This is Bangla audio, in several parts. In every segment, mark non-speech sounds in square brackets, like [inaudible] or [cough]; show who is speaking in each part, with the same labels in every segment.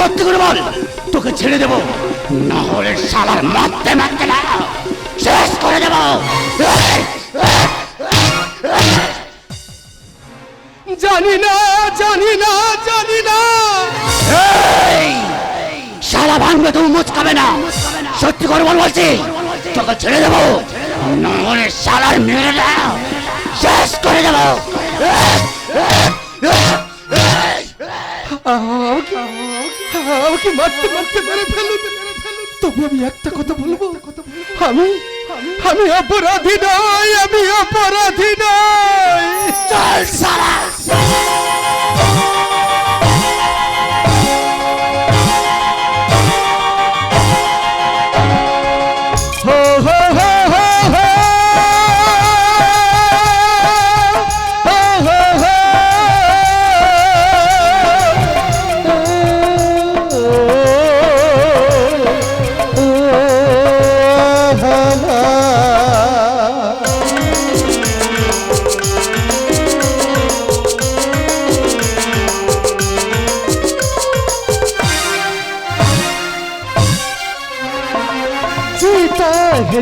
Speaker 1: সত্যি করে বল তোকে ছেড়ে দেবো না হলে শালার মারতে মারতে না শেষ করে দেবো
Speaker 2: জানি না জানি না জানি না!
Speaker 1: শালা ভাঙবে তুমি মুচকাবে না সত্যি করে বল বলছি তোকে ছেড়ে দেবো না হলে শালার মেরে দাও শেষ করে দেবো
Speaker 2: আমাকে আমাকে মারতে মারতে, মেরে ফেলুন। তবু আমি একটা কথা বলব? আমি আমি অপরাধী নই, আমি অপরাধী নই।
Speaker 1: চল শালা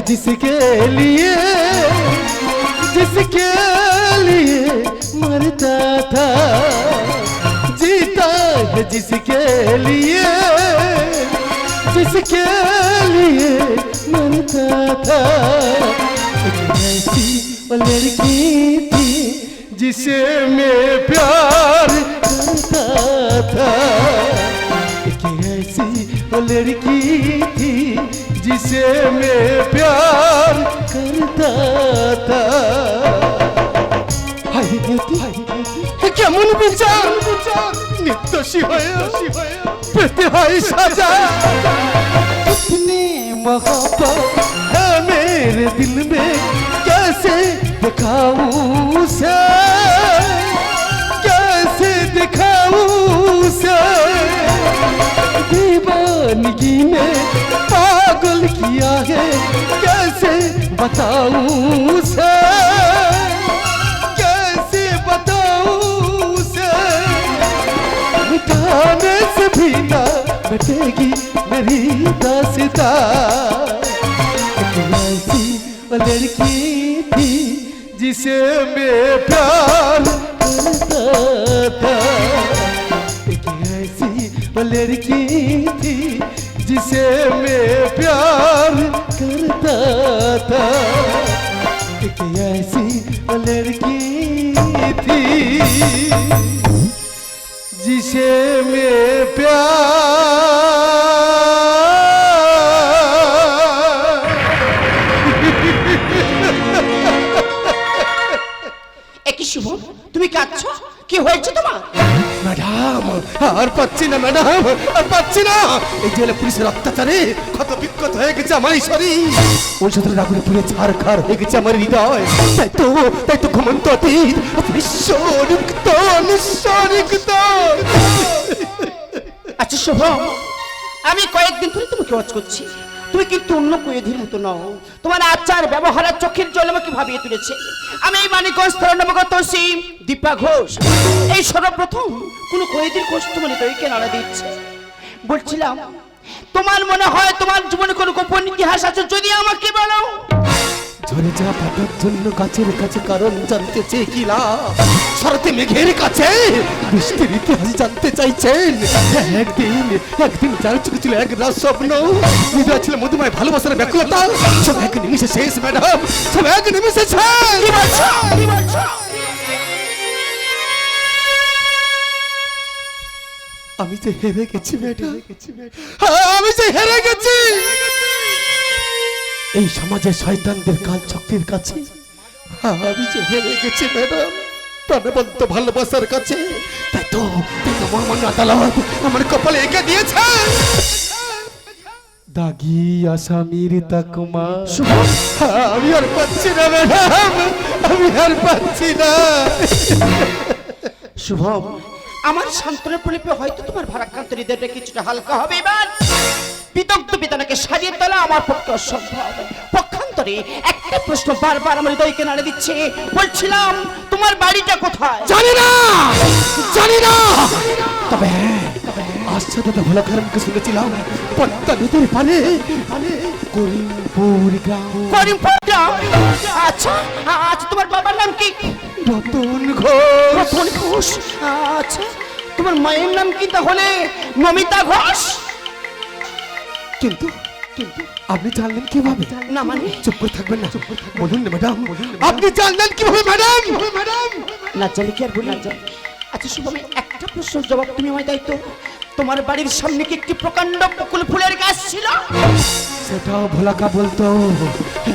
Speaker 2: जिसके लिए जिसके लिए मरता था, जीता है जिसके लिए जिसके लिए मरता था। वो लड़की थी जिसे मैं प्यार करता था। ऐसी वो लड़की थी जिसे मैं प्यार करता था হাই নিয়তি এ কেমন বিচার নির্দোষী হয়ে পেতে হয় সাজা इतनी मोहब्बत है मेरे दिल में कैसे दिखाऊं उसे कैसे दिखाऊं उसे दीवानगी ने पागल किया है, कैसे बताऊँ उसे? कैसे बताऊँ उसे? मिटाने से भी ना मिटेगी मेरी दास्ता। ऐसी लड़की थी जिसे मैं प्यार करता था। वो लड़की थी जिसे मैं प्यार करता था एक ऐसी वो लड़की थी जिसे मैं प्यार
Speaker 3: একই শুভ তুমি কাঁদছো কি হয়েছে তোমার
Speaker 2: ম্যাডাম আর পাচ্ছি না ম্যাডাম আর পাচ্ছি না। এই জেলে পুলিশের অত্যাচারে ক্ষত বিক্ষত হয়ে গেছে আমার এই শরীর ওই সাথে রাগুনে পুরে ছাড় খার হয়ে গেছে আমার হৃদয়। তাই তো তাই তো ঘুমন্ত অতীত নিঃস্বরিক্ত নিঃস্বরিক্ত
Speaker 3: আচ্ছা শুভ। আমি কয়েকদিন ধরে তোমাকে ওয়াচ করছি। তুমি কিন্তু অন্য কয়েদির মতো নও। তোমার আচার ব্যবহারের চোখের জল আমাকে ভাবিয়ে তুলেছে। আমি এই মানিকগঞ্জ নবগত সিম দীপা ঘোষ। এই সর্বপ্রথম কোনো কয়েদির কষ্ট মানে দইকে নাড়া দিচ্ছে। বলছিলাম, তোমার মনে হয় তোমার জীবনে কোনো গোপন ইতিহাস আছে? যদি আমাকে বলো।
Speaker 2: ঝরে যা পাতার জন্য গাছের কাছে কারণ জানতে চেয়ে কি লাভ শরতে মেঘের কাছে বৃষ্টির ইতিহাস জানতে চাইছেন। একদিন একদিন যার চোখে ছিল এক রাত স্বপ্ন, হৃদয় ছিল মধুময় ভালোবাসার ব্যাকুলতা। সব এক নিমিষে শেষ, ম্যাডাম। সব এক নিমিষে শেষ। আমি যে হেরে গেছি, ম্যাডাম। আমি যে হেরে গেছি। এই সমাজের শয়তানদের কাল চক্রের কাছে? আমি যে হেরে গেছি ম্যাডাম। প্রাণবন্ত ভালোবাসার কাছে। তাই তো মহামান্য আদালত আমার কপালে এঁকে দিয়েছে। দাগি আসামির তাকমা। আমি আর পাচ্ছি না ম্যাডাম। আমি আর পাচ্ছি না।
Speaker 3: শুভম আমার শান্তনের প্রলেপে হয়তো তোমার ভারাক্রান্ত হৃদয়টা কিছুটা হালকা হবে এবার। বিদগ্ধ বেদনাকে সাজিয়ে তোলা আমার পক্ষে অসম্ভব। পক্ষান্তরে একটা প্রশ্ন বারবার আমার হৃদয়কে নাড়ে দিচ্ছে। বলছিলাম তোমার বাড়িটা কোথায়?
Speaker 2: জানি না! জানি না! তবে হ্যাঁ, আচ্ছা ভোলা শুনেছিলাম পদ্মা নদীর পারে করিমপুর গ্রাম।
Speaker 3: করিমপুর গ্রাম। আচ্ছা আচ্ছা তোমার বাবার নাম কি?
Speaker 2: রতন ঘোষ।
Speaker 3: রতন ঘোষ আচ্ছা তোমার মায়ের নাম কি তাহলে? নমিতা ঘোষ?
Speaker 2: কিন্তু কিন্তু আপনি জানলেন কীভাবে?
Speaker 3: না মানে?
Speaker 2: চুপ করে থাকবেন না। বলুন না ম্যাডাম। আপনি জানলেন কীভাবে ম্যাডাম? ম্যাডাম?
Speaker 3: না জানি কি আর বলি? আচ্ছা শুভ আমি একটা প্রশ্নের জবাব তুমি আমায় দায়িত্ব তোমার বাড়ির সামনে কি একটি প্রকাণ্ড বকুল ফুলের গাছ ছিল?
Speaker 2: সেটাও ভোলাকা বলতো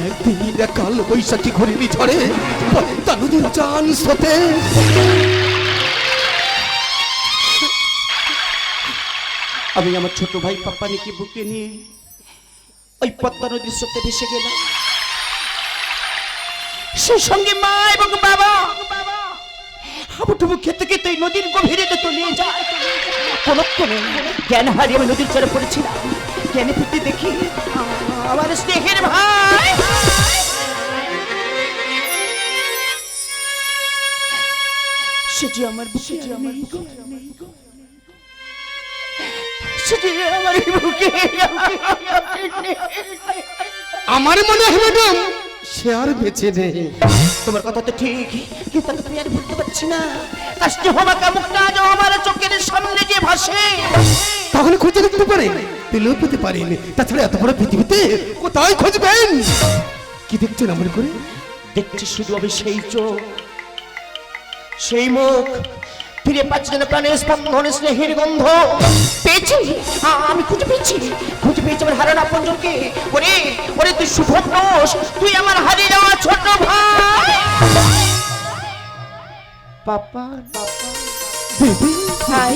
Speaker 2: একদিন এক কাল বৈশাখী ঘুরিনি ঝড়ে পদ্মা নদীর চান স্রোতে।
Speaker 3: আমি আমার ছোট ভাই পাপ্পানিকে বুকে নিয়ে ওই পদ্মা নদীর স্রোতে ভেসে গেলাম। সে সঙ্গে মা এবং বাবা হাবুডুবু খেতে খেতে নদীর গভীরে তো নিয়ে যায়। কোনক্ষণে জ্ঞান হারিয়ে আমি নদীর চরে পড়েছিলাম। জ্ঞানে ফিরতে দেখি আমার স্নেহের ভাই। সে যে আমার বুকে আমার বুকে আমার বুকে
Speaker 2: আমার মনে হয় ম্যাডাম সে আর বেঁচে নেই।
Speaker 3: তোমার কথা তো ঠিক কিন্তু তুমি আর বুঝতে পারছি না। কাজটি হবা কামুকটা আজ আমার চোখের সামনে যে ভাসে।
Speaker 2: তাহলে খুঁজে দেখতে পারেন পেলেও পেতে পারেন। তাছাড়া এত বড় পৃথিবীতে কোথায় খুঁজবেন? কি দেখছেন আমার করে?
Speaker 3: দেখছি শুধু আমি সেই চোখ সেই মুখ। ফিরে পাচ্ছি যেন প্রাণের স্পন্দন স্নেহের গন্ধ। পেয়েছি? হ্যাঁ, আমি খুঁজে পেয়েছি। খুঁজে পেয়েছি আমার হারান আপনজনকে ওরে ওরে তুই দোষ তুই আমার হারিয়ে যাওয়া ছোট ভাই। পাপা
Speaker 2: দিদি
Speaker 3: ভাই।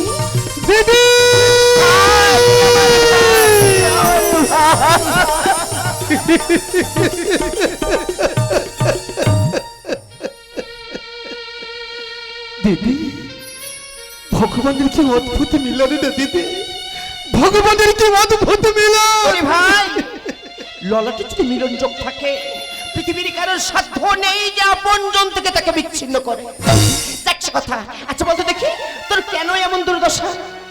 Speaker 2: দিদি। দিদি। [laughs] ভগবানের কি অদ্ভুত মিলন রে দিদি? ভগবানের কি অদ্ভুত মিলন?
Speaker 3: ভাই ললাটে যদি মিলন যোগ থাকে পৃথিবীর কারোর সাধ্য নেই যে আপন জন থেকে তাকে বিচ্ছিন্ন করে। দেখ সে কথা। আচ্ছা বলতো দেখি তোর কেন এমন দুর্দশা?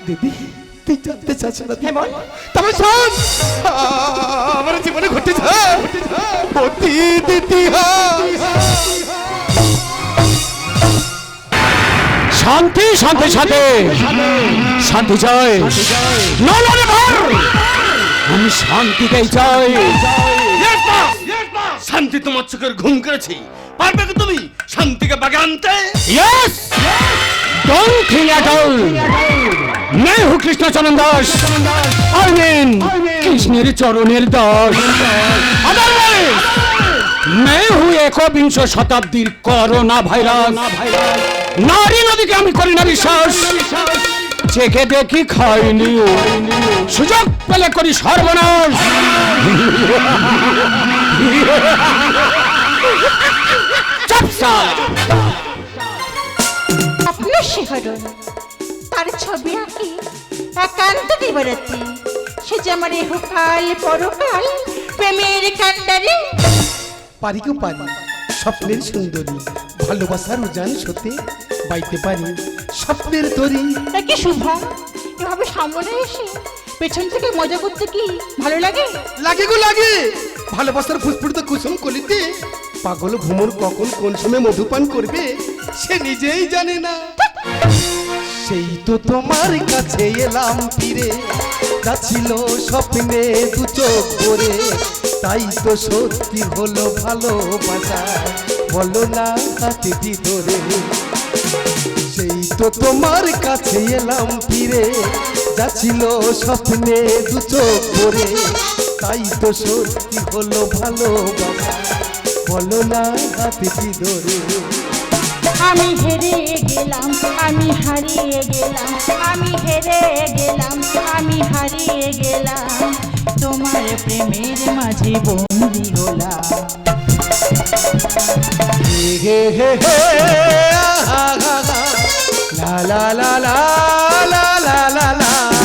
Speaker 2: দিদি তুই জানতে চাস না
Speaker 3: হ্যাঁ বল।
Speaker 2: তবে শোন। আমার জীবনে ঘটেছে। অতীত ইতিহাস।
Speaker 1: শান্তি শান্তি সাথে শান্তি চাই না না রে ভাই আমি শান্তিতেই চাই
Speaker 4: শান্তি তোমার চোখের ঘুম করেছি পারবে কি তুমি শান্তিকে বাগে আনতে
Speaker 1: yes don't think at all मैं हूँ कृष्ण चरण दास आई मीन কৃষ্ণের চরণের দাস Otherwise, मैं हूँ একবিংশ শতাব্দীর করোনা ভাইরাস নারী নদীকে আমি করি না বিশ্বাস। চেকে দেখি খাইনি। সুযোগ পেলে করি সর্বনাশ। চাপসা।
Speaker 5: আপনার শিহরণ তার ছবি আঁকি একান্ত দিবরাত্রি সে যে আমার এহকাল পরকাল প্রেমের কান্ডারে
Speaker 2: পারি কেউ পারি স্বপ্নের সুন্দরী ভালোবাসার উজান সতে বাইতে পারি স্বপ্নের তরি।
Speaker 5: নাকি শুভ? এভাবে সামনে এসে পেছন থেকে মজা করতে কি ভালো লাগে?
Speaker 2: লাগে গো লাগে। ভালোবাসার ফুসফুরিত কুসুম কলিতে পাগল ভ্রমর কখন কোন সময় মধুপান করবে সে নিজেই জানে না। [laughs] সেই তো তোমার কাছে এলাম ফিরে। যাচ্ছিল স্বপ্নে দু চোখ ভরে। তাই তো সত্যি হলো ভালোবাসা। বলো না হাতে ধরে সেই তো তোমার কাছে এলাম ফিরে। যাচ্ছিল স্বপ্নে দু চোখ ভরে। তাই তো সত্যি হলো ভালোবাসা। বলো না হাতে ধরে
Speaker 5: আমি হেরে গেলাম, আমি হারিয়ে গেলাম, আমি হেরে গেলাম, আমি হারিয়ে গেলাম। তোমার প্রেমের মাঝে বন্দি হলাম।
Speaker 2: হে হে হে। লা লা লা লা লা লা লা লা।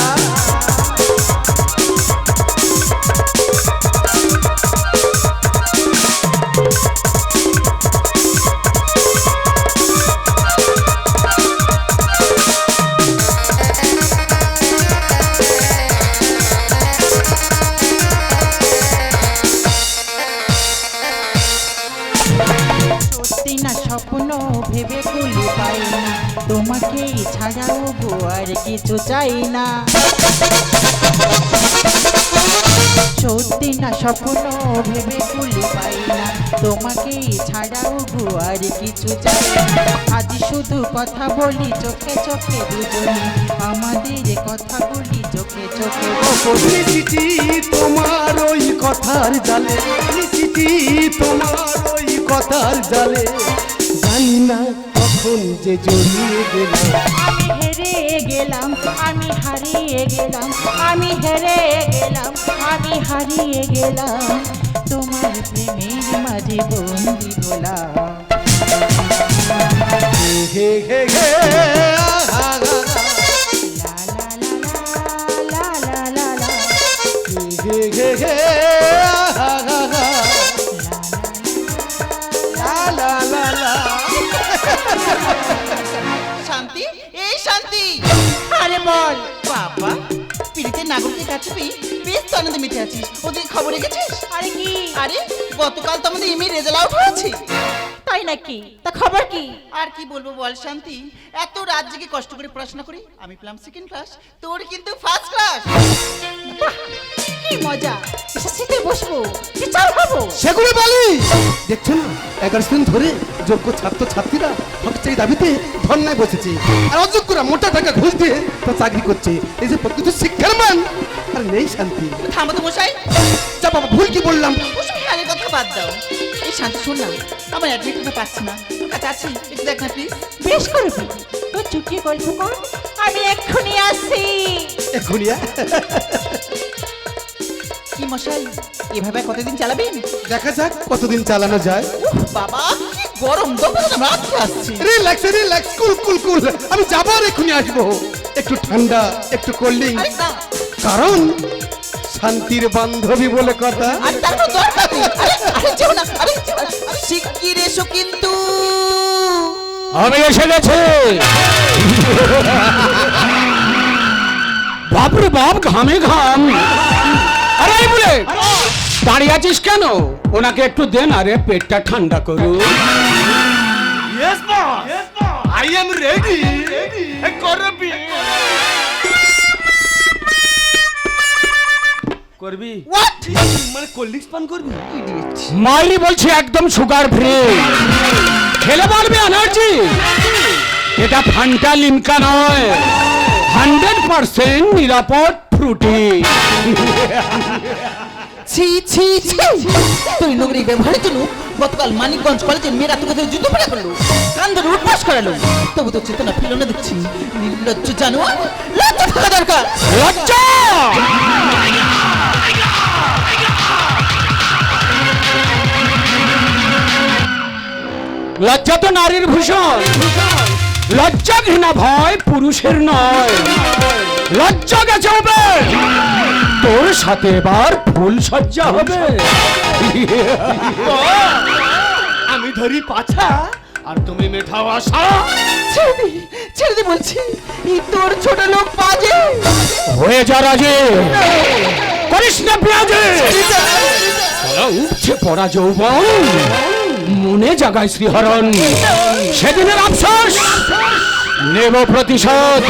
Speaker 5: কিছু চাই না। সত্যি না স্বপ্ন ভেবে কুলি পাই না। তোমাকে ছাড়াও গো আর কিছু চাই না। আজ শুধু কথা বলি চোখে চোখে দুজনে। আমাদের কথা বলি চোখে চোখে
Speaker 2: তোমার ওই কথার জালে। তোমার ওই কথার জালে। জানি না কখন যে জড়িয়ে গেলাম
Speaker 6: আমি হেরে গেলাম, আমি হারিয়ে গেলাম, আমি হেরে গেলাম, আমি হারিয়ে গেলাম।
Speaker 5: তোমার প্রেমের মাঝে বন্দি হলাম।
Speaker 2: হে হে হে
Speaker 7: নাগরিকের কাছে পেয়ে বেশ তো আনন্দ মেতে আছিস। ওদের খবর রেখেছিস?
Speaker 6: আরে কি?
Speaker 7: আরে গতকাল তো আমাদের ইমেল রেজাল্ট আউট হয়েছে।
Speaker 6: তাই নাকি? তা খবর কি?
Speaker 7: আর কি বলব বল শান্তি? এত রাত জেগে কষ্ট করে পড়াশোনা করি আমি পেলাম সেকেন্ড ক্লাস তোর কিন্তু ফার্স্ট ক্লাস
Speaker 6: কি মজা। এসে বসবো টিচার হব
Speaker 2: সেগুলো বলি। দেখছ না এগারো দিন ধরে যোগ্য ছাত্র ছাত্রীরা হক দাবিতে ধর্নায় বসেছে। আর অযোগ্যরা মোটা টাকা ঘুষ দিয়ে তা চাকরি করছে। এই যে প্রকৃত শিক্ষার মান আর নেই শান্তি।
Speaker 7: থামো তো মশাই।
Speaker 2: যা বাবা ভুল কি বললাম?
Speaker 7: খেয়ালের কথা বাদ দাও। এই শান্তি শোন না আমার অ্যাডমিটটা পাচ্ছি না। তোর কাছে আছে একটু দেখ না প্লিজ
Speaker 6: বেশ করবি তোর চুটিয়ে গল্প কর। আমি এক্ষুনি আসছি।
Speaker 2: এখনই আ?
Speaker 7: কি মশাই এভাবে কতদিন চালাবেন?
Speaker 2: দেখা যাক কতদিন চালানো যায়।
Speaker 7: বাবা কি গরম। দোকান আমরা আজকে আসছি।
Speaker 2: Relax relax cool cool cool. আমি যাব আর এখনই আসব। একটু ঠান্ডা একটু কোল্ড ড্রিঙ্ক কারণ শান্তির বান্ধবী বলে কথা।
Speaker 7: আর তারপর দরকার নেই। আরে আরে যেও না আরে যেও না। আরে। শিগগির এসো কিন্তু।
Speaker 1: আমি এসে গেছি। বাপরে বাপ ঘামে ঘাম। আরে এই বলে দাঁড়িয়ে আছিস কেন? ওনাকে একটু দেন আরে পেটটা ঠান্ডা
Speaker 4: বস আই এম রেডি করবি। করবি?
Speaker 7: হোয়াট
Speaker 4: মানে কোল্ড পান করবি?
Speaker 1: মাইরি বলছি একদম সুগার ফ্রি খেলে পারবে এনার্জি এটা ফান্টা লিমকা নয়। হান্ড্রেড পার্সেন্ট নিরাপদ ফ্রুটি
Speaker 7: ছি ছি ছি। তুই নোংরি ব্যবহারের জন্য গতকাল মানিকগঞ্জ কলেজের মেয়েরা তোকে ধরে জুতো পড়া করল কান ধরে উঠবাস করালো। তবু তো চেতনা ফিরল না দেখছি। নির্লজ্জ জানোয়ার লজ্জা থাকা দরকার।
Speaker 1: লজ্জা! লজ্জা তো নারীর ভূষণ। লজ্জা ঘৃণা ভয় পুরুষের নয়। লজ্জা গেছে হবে তোর সাথে এবার ফুল সজ্জা হবে।
Speaker 4: আমি ধরি পাছা আর তুমি মেঠাও আশা।
Speaker 7: ছেড়ে দে ছেড়ে দে বলছি এই তোর ছোট লোক বাজে।
Speaker 1: হয়ে যা রাজে। করিস না পেঁয়াজে। উঠছে পড়া যৌবন। মনে জাগায় শ্রীহরণ। সেদিনের আফসোস। নেব প্রতিশোধ।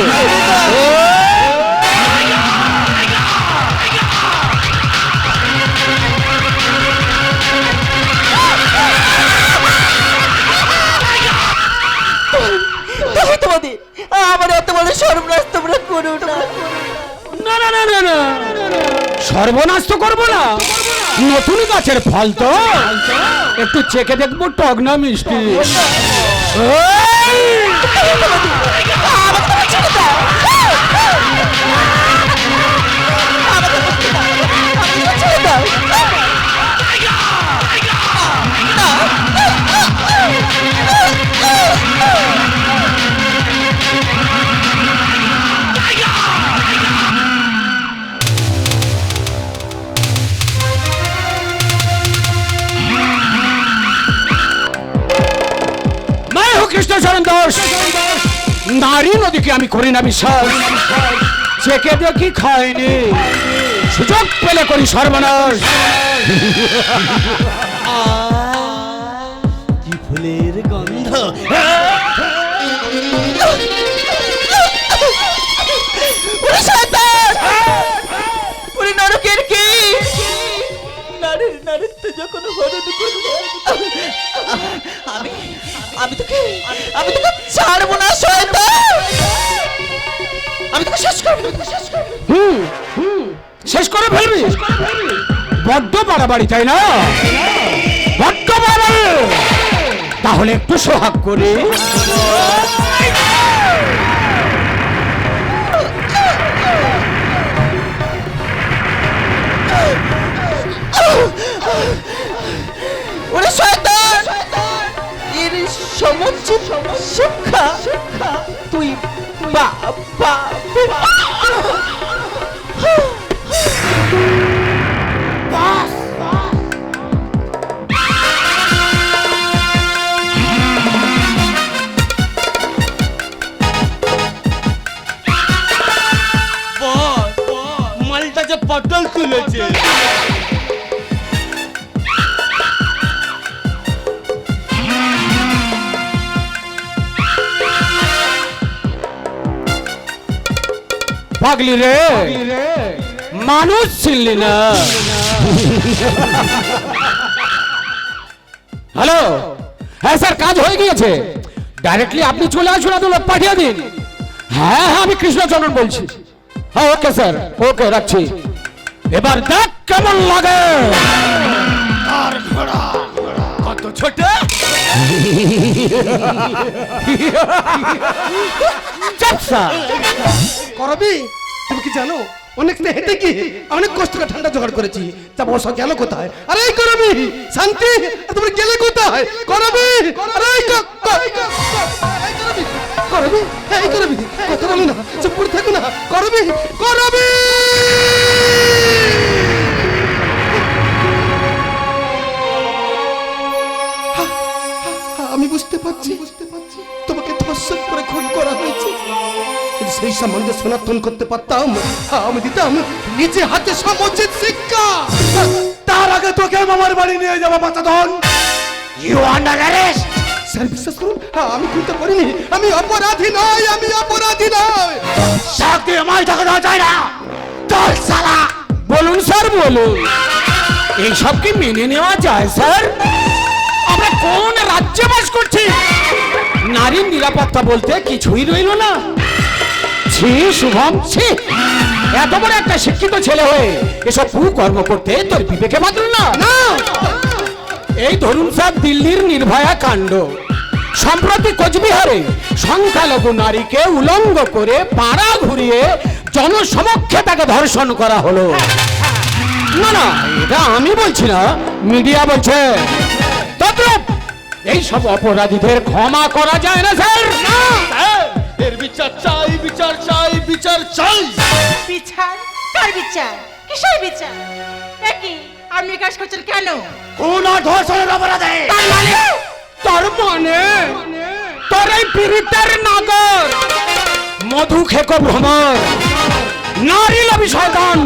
Speaker 7: তুমি তোমাদের আমার এত বড় সর্বনাশ তোমরা করো না।
Speaker 1: না না না না না। সর্বনাশ তো করব না। নতুন গাছের ফল তো। একটু চেকে দেখব টগনা না মিষ্টি। কৃষ্ণ চরণ দাস নারী নদীকে আমি করি না বিশ্বাস। চেকে দেখি খায়নি। সুযোগ পেলে করি সর্বনাশ।
Speaker 4: কি ফুলের গন্ধ? আমি আমি তোকে আমি তোকে ছাড়বো না শয়তান!
Speaker 2: আমি তোকে শেষ করব শেষ করব হুম হুম। শেষ করে ফেলবি? বড্ড বাড়াবাড়ি তাই না? বড্ড বাড়াবাড়ি। তাহলে একটু সোহাগ করে।
Speaker 3: শিক্ষা তুই বা বা
Speaker 4: বস মালটা যে পটল তুলেছে।
Speaker 2: পাগলি রে। মানুষ ছিললি না। হ্যালো? হ্যাঁ স্যার কাজ হয়ে গিয়েছে। ডাইরেক্টলি আপনি চলে আসুন আপনি লোক পাঠিয়ে দিন। হ্যাঁ হ্যাঁ আমি কৃষ্ণচন্দ্রন বলছি। হ্যাঁ ওকে স্যার ওকে রাখছি। এবার দেখ কেমন লাগে।
Speaker 4: কত ছোট?
Speaker 2: করবি? কি জানো? অনেকটা হেঁটে গিয়ে অনেক কষ্ট করে ঠান্ডা জোগাড় করেছি। তা বর্ষা গেল কোথায়? আরে করবি শান্তি! তুমি গেলে কোথায়? করবি আরে করবি এই করবি কথা বলো না, চুপ করে থাকো না। করবি করবি আমি বুঝতে পারছি বুঝতে পারছি। তোমাকে ধর্ষণ করে খুন করা হয়েছে। সেই সম্বন্ধে সনাতন করতে পারতাম আমি দিতাম নিজে হাতে সমুচিত শিক্ষা। তার আগে তোকে মামার বাড়ি নিয়ে যাব বাচ্চাধন।
Speaker 1: ইউ আন্ডার অ্যারেস্ট
Speaker 2: স্যার বিশ্বাস করুন আমি খুলতে পারিনি। আমি অপরাধী নই আমি অপরাধী নই।
Speaker 1: চাকরি আমায় টাকা দেওয়া যায় না। চল সালা
Speaker 2: বলুন স্যার বলুন। এইসব কি মেনে নেওয়া যায় স্যার? আমরা কোন রাজ্যে বাস করছি? নারীর নিরাপত্তা বলতে কিছুই রইল না। ছি শুভম ছি। এত বড় একটা শিক্ষিত ছেলে হয়ে এসব কুকর্ম করতে তোর বিবেকে বাঁধল না? এই ধরুন স্যার দিল্লির নির্ভয়া কাণ্ড। সম্প্রতি কোচবিহারে সংখ্যালঘু নারীকে উলঙ্গ করে পাড়া ঘুরিয়ে জনসমক্ষে তাকে ধর্ষণ করা হলো। না না এটা আমি বলছি না মিডিয়া বলছে। তদ্রুপ এই সব অপরাধীদের ক্ষমা করা যায় না। স্যার,
Speaker 4: এর বিচার চাই বিচার চাই বিচার চাই।
Speaker 5: বিচার? কার বিচার? কিসের বিচার? একই আপনি কাজ করছেন কেন?
Speaker 1: কোন ধর্ষণের অপরাধে।
Speaker 5: তার মানে?
Speaker 2: তার মানে? তোর এই পীড়িতের নাগর। মধু খেকো ভ্রমর। নারী লবি শয়তান।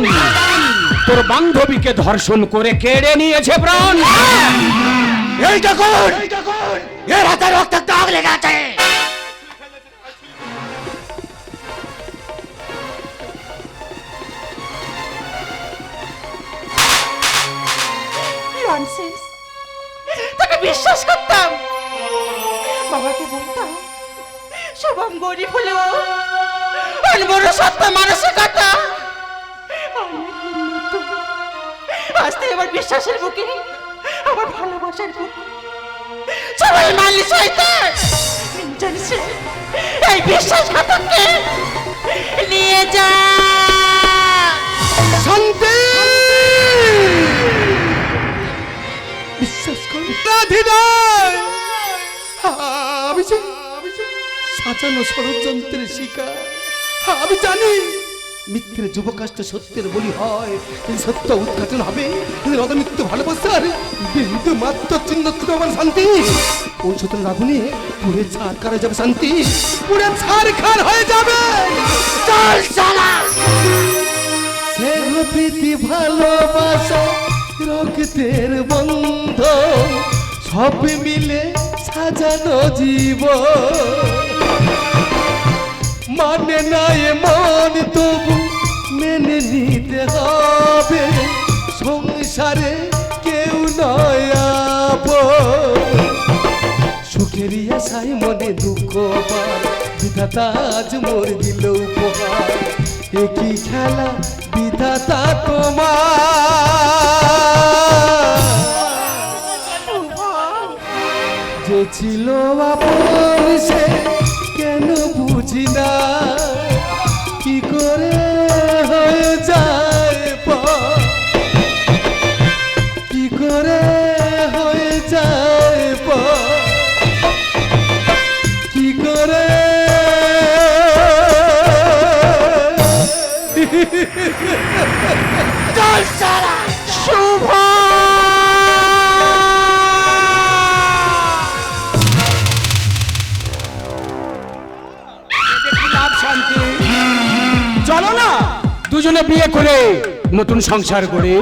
Speaker 2: তোর বান্ধবীকে ধর্ষণ করে কেড়ে নিয়েছে প্রাণ।
Speaker 1: এই দেখুন এর হাতে রক্ত দাগ লেগে আছে।
Speaker 5: ননসেন্স তাকে বিশ্বাস করতাম। বাবাকে বলতাম শুভম গরিব হলেও বড় সত্য অনেক উন্নত আজ থেকে আমার বিশ্বাসের বুকে, আমার ভালোবাসার বুকে সবাই মানলি শয়তান। জানিস এই বিশ্বাসঘাতককে নিয়ে যা।
Speaker 2: শান্তি! করি আমি যে সাজানো ষড়যন্ত্রের শিকার। আমি জানি মিথ্যের যুবকাষ্ট সত্যের বলি হয়। সত্য উদ্ঘাটন হবে কিন্তু ভালোবাসার বিন্দু মাত্র চিহ্ন আমার শান্তি। ওই সত্য আগুনে পুড়ে ছাড় করা যাবে শান্তি। পুড়ে ছাড় খার হয়ে যাবে।
Speaker 1: চল সালা
Speaker 2: স্নেহ প্রীতি ভালোবাসা। রক্তের বন্ধ। সব মিলে সাজানো জীব মানে না মন, তবু মেনে নিতে হবে। সংসারে কেউ নয় সুখের আশায় মনে দুঃখ পায়। বিধাতা, আজ মোর দিল উপহার। একই খেলা বিধাতা তোমার। যে ছিল আপন, সে কেন বুঝি না। কি করে হয়ে যায়?
Speaker 1: চলো না দুজনে বিয়ে করে নতুন সংসার করে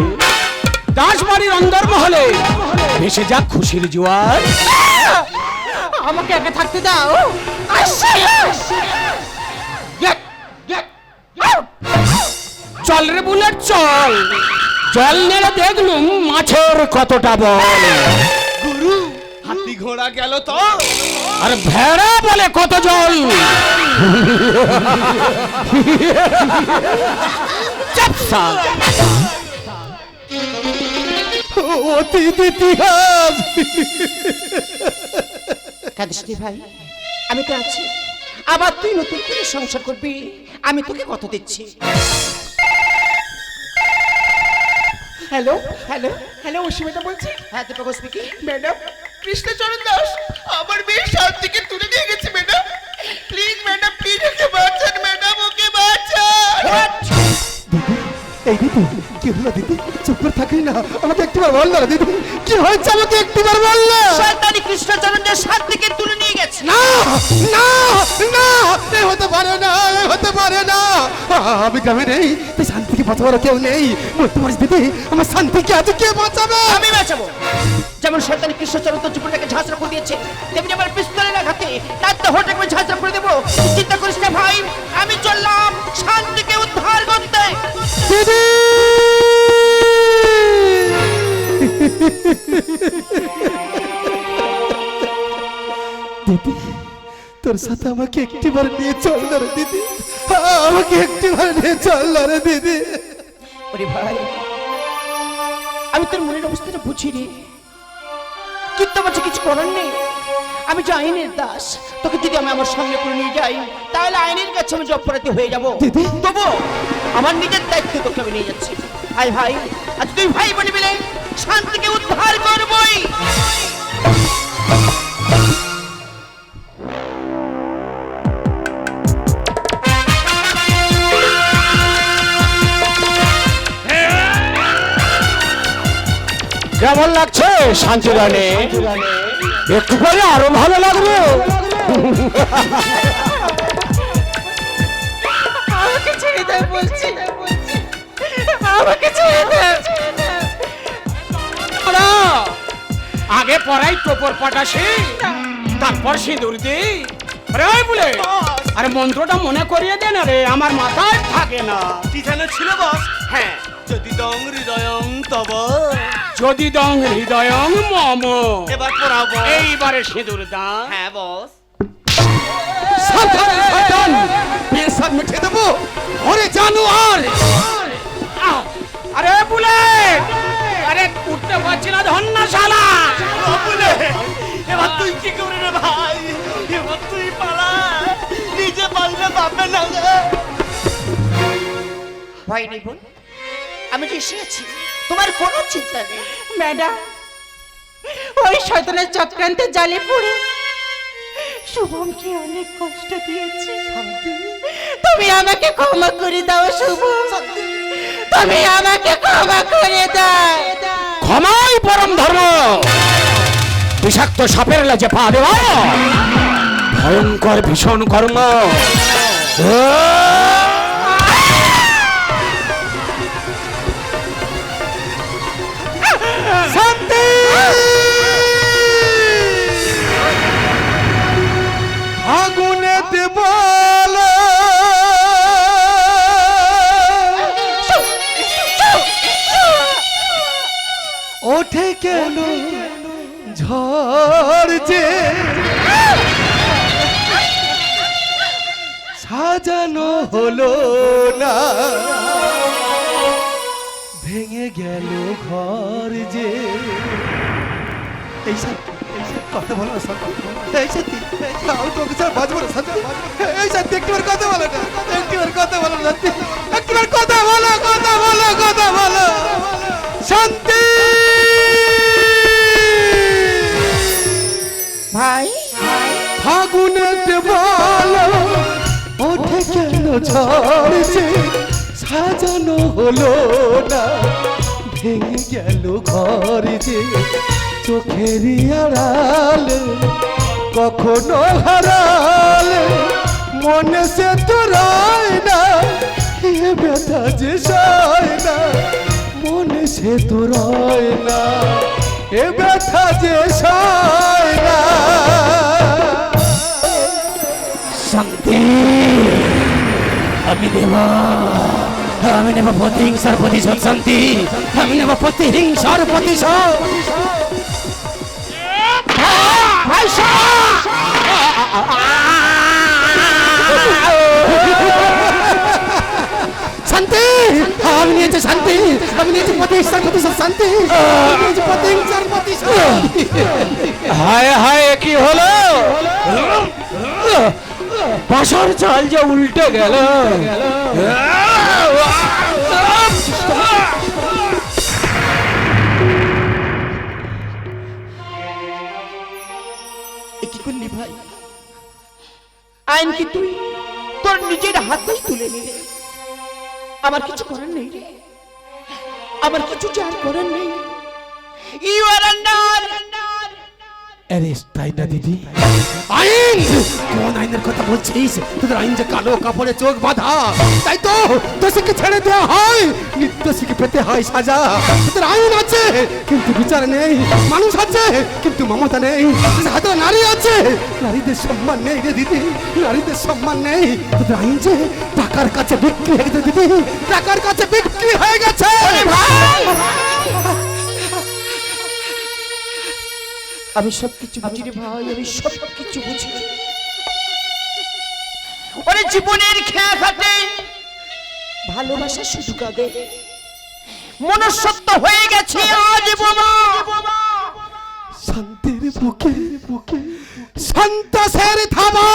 Speaker 1: দাসবাড়ির অন্দর মহলে ভেসে যাক খুশির জোয়ার।
Speaker 5: আমাকে একা থাকতে দাও।
Speaker 1: চল রে বুলেট চল। জল নেড়ে দেখলুম মাছের কতটা বল।
Speaker 4: হাতি ঘোড়া গেল তো।
Speaker 1: আর ভেড়া বলে কত জল। চাপসা
Speaker 2: অতীত ইতিহাস।
Speaker 3: কাঁদিস ভাই আমি তো আছি। আবার তুই নতুন করে সংসার করবি আমি তোকে কথা দিচ্ছি। হ্যালো হ্যালো
Speaker 7: হ্যালো অসীমিতা বলছি?
Speaker 3: হ্যাঁ দীপক স্পিকিং
Speaker 7: ম্যাডাম কৃষ্ণচরণ দাস আমার মেয়ে শান্তিকে তুলে নিয়ে গেছে madam please madam please okay বাঁচান ম্যাডাম ওকে বাঁচান।
Speaker 2: এই দিদি কি হলো দিদি? চুপ করে থাকি না? আমাকে একটিবার বল না দিদি কি হয়েছে আমাকে একটিবার বল না?
Speaker 3: শয়তানি কৃষ্ণচরণ যে শান্তিকে তুলে নিয়ে গেছে।
Speaker 2: না না না এ হতে পারে না এ হতে পারে না। আমি গ্রামে নেই তাই শান্তিকে বাঁচাবার কেউ নেই। বলতে পারিস দিদি আমার শান্তিকে আজ কে বাঁচাবে।
Speaker 3: আমি বাঁচাবো। যেমন শয়তানি কৃষ্ণচরণ জীবনটাকে ঝাঁঝরা করে দিয়েছে তেমনি আমার পিস্তলের আঘাতে তার তো হোটাকে আমি ঝাঁঝরা করে দেবো। চিন্তা করিস না ভাই আমি চললাম শান্তিকে উদ্ধার করতে।
Speaker 2: দিদি! দিদি! তোর সাথে আমাকে একটিবার নিয়ে চল না রে দিদি। আমাকে একটিবার নিয়ে চল না রে দিদি।
Speaker 3: ওরে ভাই আমি তোর মনের অবস্থাটা বুঝি রে কিন্তু আমার কিছু করার নেই আমি যে আইনের দাস তোকে যদি আমি আমার সঙ্গে করে নিয়ে যাই তাহলে আইনের কাছে আমি জপরাতি হয়ে যাব।
Speaker 2: দিদি।
Speaker 3: তবু আমার নিজের দায়িত্ব তোকে আমি নিয়ে যাচ্ছি। ভাই ভাই আজ তুই ভাই বলে মিলে শান্তিকে উদ্ধার করবই।
Speaker 1: কেমন লাগছে শান্তি রানে একটু পরে আরও ভালো লাগবে।
Speaker 5: আমাকে ছেড়ে দাও বলছি। আমাকে ছেড়ে দাও।
Speaker 1: আগে পড়াই টোপর পটাশি তারপর সিঁদুর দি আরে ওই বলে আরে মন্ত্রটা মনে করিয়ে দে না রে আমার মাথায় থাকে না।
Speaker 4: কি যেন ছিল বস? হ্যাঁ। যদি দং হৃদয়ং তব।
Speaker 1: যদি দং হৃদয়ং মম।
Speaker 4: এবার পড়াবো
Speaker 1: এইবারে সিঁদুর দান
Speaker 4: হ্যাঁ বস।
Speaker 2: সাবধান সাবধান বিয়ের সাথ মিঠে দেবো। ওরে জানোয়ার।
Speaker 1: আরে বুলে! আরে উঠতে পারছি না ধন্য শালা
Speaker 4: বলে এবার তুই কি করবি রে ভাই? এবার তুই পালা। নিজে পালবে পাবে না রে।
Speaker 3: ভয় নেই বোন আমি যে এসেছি তোমার কোনো চিন্তা নেই।
Speaker 5: ম্যাডাম ওই শয়তানের চক্রান্তে জালে পড়ে। শুভমকে অনেক কষ্ট দিয়েছি। তুমি আমাকে ক্ষমা করে দাও শুভম। তুমি আমাকে ক্ষমা করে দাও।
Speaker 1: ক্ষমাই পরম ধর্ম। বিষাক্ত সাপের লাজে পা দেওয়া। ভয়ঙ্কর ভীষণ কর্ম।
Speaker 2: কেন যে সাজানো হলো না। ভেঙে গেল ঘর যে। এই সব কথা বলো সব এই সত্যি আমি তোকে স্যার বাজবো না সব এই সত্যি একটিবার কথা বলো না একটিবার কথা বলো না একটিবার কথা বলো কথা বলো কথা বলো। শান্তি!
Speaker 3: ভাই
Speaker 2: ফাগুনেতে বলো ওঠে কেন ঝড়ছে সাজানো হলো না? ভেঙে গেল ঘর যে চোখের আড়ালে, কখনো হারালে, মনে সে তো রয় না এ ব্যথা যে সয় না, মনে সে তো রয় না। এ ব্যথা যে
Speaker 1: শান্তি আমি দেব আমি নেব প্রতিহিংসার প্রতিশোধ শান্তি আমি নেব প্রতিহিংসার প্রতিশোধ
Speaker 2: শান্তি। আমি নিয়েছি শান্তি। আমি নিয়েছি প্রতিহিংসার প্রতিশোধ শান্তি।
Speaker 8: হায় হায় কি হলো? পাশার চাল যে উল্টে গেল।
Speaker 3: কি করলি ভাই? আইন কি তুই তোর নিজের হাতেই তুলে নিলে? আমার কিছু করার নেই রে। আমার কিছু চার করার নেই। ইউ আর আন্ডার
Speaker 2: অ্যারেস্ট তাই না, দিদি? আইন! কোন আইনের কথা বলছিস? তোদের আইন যে কালো কাপড়ে চোখ বাঁধা, তাই তো দোষীকে ছেড়ে দেওয়া হয়। নির্দোষীকে পেতে হয় সাজা। তোদের আইন আছে, কিন্তু বিচার নেই। মানুষ আছে, কিন্তু মমতা নেই। হাতে নারী আছে, নারীদের সম্মান নেই রে, দিদি। নারীদের সম্মান নেই। তোদের আইন যে টাকার কাছে বিক্রি হয়ে গেছে দিদি। টাকার কাছে বিক্রি হয়ে গেছে।
Speaker 3: আমি সব কিছু বুঝি রে ভাই আমি সব কিছু বুঝি। ওরে জীবনের খেয়া খাটে ভালোবাসা শুধু কাঁদে মনসত্ব হয়ে গেছে আজ বোমা।
Speaker 2: শান্তির বুকে বুকে সন্তোষের থাবা।